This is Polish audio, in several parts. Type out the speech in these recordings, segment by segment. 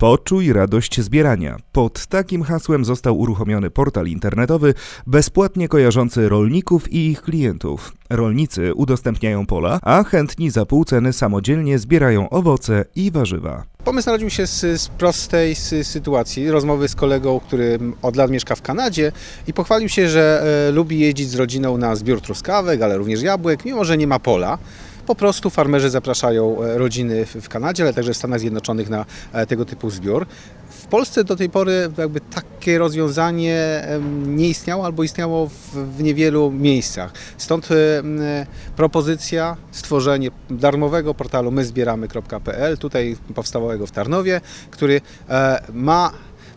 Poczuj radość zbierania. Pod takim hasłem został uruchomiony portal internetowy bezpłatnie kojarzący rolników i ich klientów. Rolnicy udostępniają pola, a chętni za pół ceny samodzielnie zbierają owoce i warzywa. Pomysł narodził się z, z prostej sy- sytuacji, rozmowy z kolegą, który od lat mieszka w Kanadzie i pochwalił się, że e, lubi jeździć z rodziną na zbiór truskawek, ale również jabłek, mimo że nie ma pola. Po prostu farmerzy zapraszają e, rodziny w, Kanadzie, ale także w Stanach Zjednoczonych na e, tego typu zbiór. W Polsce do tej pory jakby takie rozwiązanie nie istniało albo istniało w, niewielu miejscach. Stąd e, propozycja stworzenie darmowego portalu myzbieramy.pl, tutaj powstałego w Tarnowie, który ma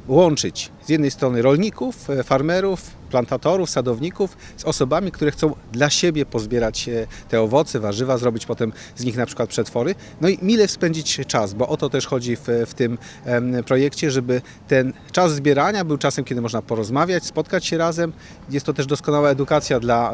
łączyć z jednej strony rolników, e, farmerów, plantatorów, sadowników z osobami, które chcą dla siebie pozbierać e, te owoce, warzywa, zrobić potem z nich na przykład przetwory. No i mile spędzić czas, bo o to też chodzi w, w tym projekcie, żeby ten czas zbierania był czasem, kiedy można porozmawiać, spotkać się razem. Jest to też doskonała edukacja dla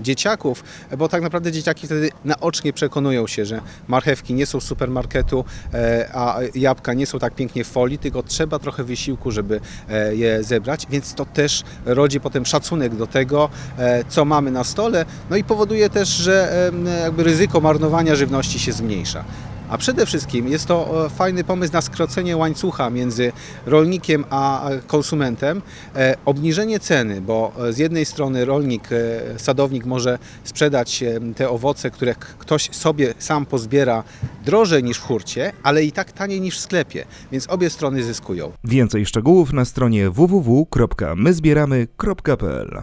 dzieciaków, bo tak naprawdę dzieciaki wtedy naocznie przekonują się, że marchewki nie są z supermarketu, e, a jabłka nie są tak pięknie w folii, tylko trzeba trochę wysiłku, żeby e, je zebrać, więc to też rodzi potem szacunek do tego, e, co mamy na stole, no i powoduje też, że jakby ryzyko marnowania żywności się zmniejsza. A przede wszystkim jest to e, fajny pomysł na skrócenie łańcucha między rolnikiem a konsumentem, e, obniżenie ceny, bo e, z jednej strony rolnik, e, sadownik może sprzedać e, te owoce, które ktoś sobie sam pozbiera drożej niż w hurcie, ale i tak taniej niż w sklepie, więc obie strony zyskują. Więcej szczegółów na stronie www.myzbieramy.pl